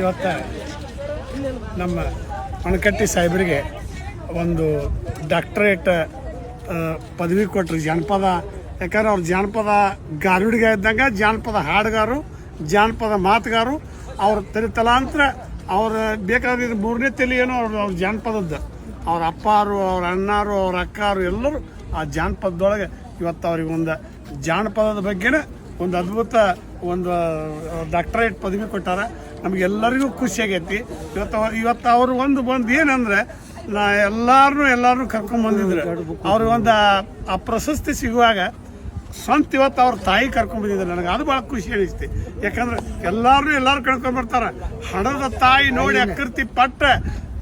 ಇವತ್ತು ನಮ್ಮ ಅಣಕಟ್ಟಿ ಸಾಹೇಬರಿಗೆ ಒಂದು ಡಾಕ್ಟರೇಟ್ ಪದವಿ ಕೊಟ್ಟರು ಜಾನಪದ, ಯಾಕಂದ್ರೆ ಅವ್ರು ಜಾನಪದ ಗಾರುಡಿಗ ಇದ್ದಂಗ, ಜಾನಪದ ಹಾಡುಗಾರು, ಜಾನಪದ ಮಾತುಗಾರು, ಅವ್ರ ತಲೆ ತಲಾಂತರ ಅವ್ರ ಬೇಕಾದ್ರೆ ಮೂರನೇ ತಲೆ ಏನೋ ಅವ್ರ ಅವ್ರ ಜಾನಪದದ್ದು. ಅವ್ರ ಅಪ್ಪಾರು, ಅವ್ರ ಅಣ್ಣಾರು, ಅವ್ರ ಅಕ್ಕಾರು ಎಲ್ಲರೂ ಆ ಜಾನಪದದೊಳಗೆ ಇವತ್ತು ಅವ್ರಿಗೆ ಒಂದು ಜಾನಪದದ ಬಗ್ಗೆನೇ ಒಂದು ಅದ್ಭುತ ಒಂದು ಡಾಕ್ಟರೇಟ್ ಪದವಿ ಕೊಟ್ಟಾರ. ನಮಗೆಲ್ಲರಿಗೂ ಖುಷಿ ಆಗೈತಿ. ಇವತ್ತು ಇವತ್ತು ಅವರು ಒಂದು ಬಂದು ಏನಂದ್ರೆ ನಾ ಎಲ್ಲಾರನ್ನೂ ಎಲ್ಲಾರನ್ನೂ ಕರ್ಕೊಂಬಂದಿದ್ರು ಅವ್ರಿಗೆ ಒಂದು ಆ- ಪ್ರಶಸ್ತಿ ಸಿಗುವಾಗ ಸ್ವಂತ ಇವತ್ತು ಅವ್ರ ತಾಯಿ ಕರ್ಕೊಂಡ್ ಬಂದಿದ್ರು. ನನಗೆ ಅದು ಭಾಳ ಖುಷಿ ಅನಿಸ್ತಿ. ಯಾಕಂದ್ರೆ ಎಲ್ಲಾರು ಎಲ್ಲಾರು ಕರ್ಕೊಂಡ್ ಬರ್ತಾರ. ಹಣದ ತಾಯಿ ನೋಡಿ ಅಕೃತಿ ಪಟ್ಟ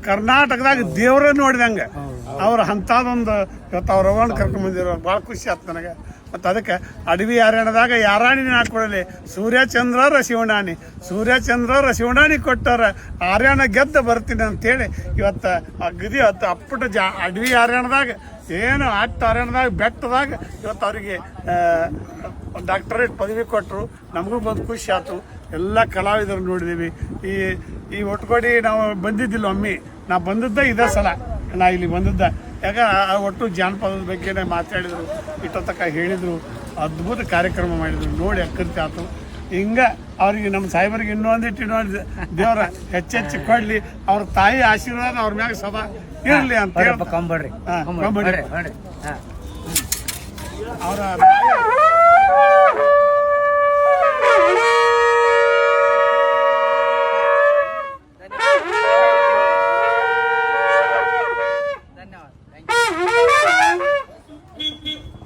ಕರ್ನಾಟಕದಾಗ ದೇವರ ನೋಡಿದಂಗೆ. ಅವ್ರ ಅಂಥದ್ದೊಂದು ಇವತ್ತು ಅವ್ರ ಅವ್ವನ್ನ ಕರ್ಕೊಂಡ್ ಬಂದಿರೋ ಭಾಳ ಖುಷಿ ಆಯ್ತು ನನಗೆ. ಮತ್ತು ಅದಕ್ಕೆ ಅಡವಿ ಅರಣ್ಯದಾಗ ಯಾರಾಣಿ ಹಾಕೊಡಲಿ ಸೂರ್ಯಚಂದ್ರ ರಸಿವಣಾನಿ ಸೂರ್ಯಚಂದ್ರ ರಸಿವಣಾನಿ ಕೊಟ್ಟಾರ ಆರ್ಯಾಣ ಗೆದ್ದು ಬರ್ತೀನಿ ಅಂತೇಳಿ ಇವತ್ತು ಅಗದಿ ಹತ್ತು ಅಪ್ಪಟ ಜಾ ಅಡವಿ ಅರಣ್ಯದಾಗ ಏನು ಅಟ್ಟ ಅರಣ್ಯದಾಗ ಬೆಟ್ಟದಾಗ ಇವತ್ತು ಅವರಿಗೆ ಡಾಕ್ಟರೇಟ್ ಪದವಿ ಕೊಟ್ಟರು ನಮಗೂ ಬಂದು ಖುಷಿ ಆಯ್ತು. ಎಲ್ಲ ಕಲಾವಿದರು ನೋಡಿದೀವಿ. ಈ ಈ ಒಟ್ಕೊಡಿ ನಾವು ಬಂದಿದ್ದಿಲ್ಲ ಒಮ್ಮೆ. ನಾ ಬಂದದ್ದ ಇದೇ ಸಲ. ನಾ ಇಲ್ಲಿ ಬಂದದ್ದ. ಯಾಕಂದ್ರೆ ಆ ಒಟ್ಟು ಜಾನಪದದ ಬಗ್ಗೆನೇ ಮಾತಾಡಿದರು ಇಟ್ಟತಕ್ಕ ಹೇಳಿದರು ಅದ್ಭುತ ಕಾರ್ಯಕ್ರಮ ಮಾಡಿದ್ರು. ನೋಡಿ ಅಕ್ಕಂತೆ ಆತು. ಹಿಂಗೆ ಅವ್ರಿಗೆ ನಮ್ಮ ಸಾಹೇಬರಿಗೆ ಇನ್ನೊಂದಿಟ್ಟು ಇನ್ನೊಂದು ದೇವರ ಹೆಚ್ಚೆಚ್ಚು ಕೊಡ್ಲಿ ಅವ್ರ ತಾಯಿ ಆಶೀರ್ವಾದ ಅವ್ರ ಮ್ಯಾಗ ಸದಾ ಇರಲಿ ಅಂತ ಹೇಳಿ ಕಂಬಡ್ರಿ ಅವರ Beep, beep.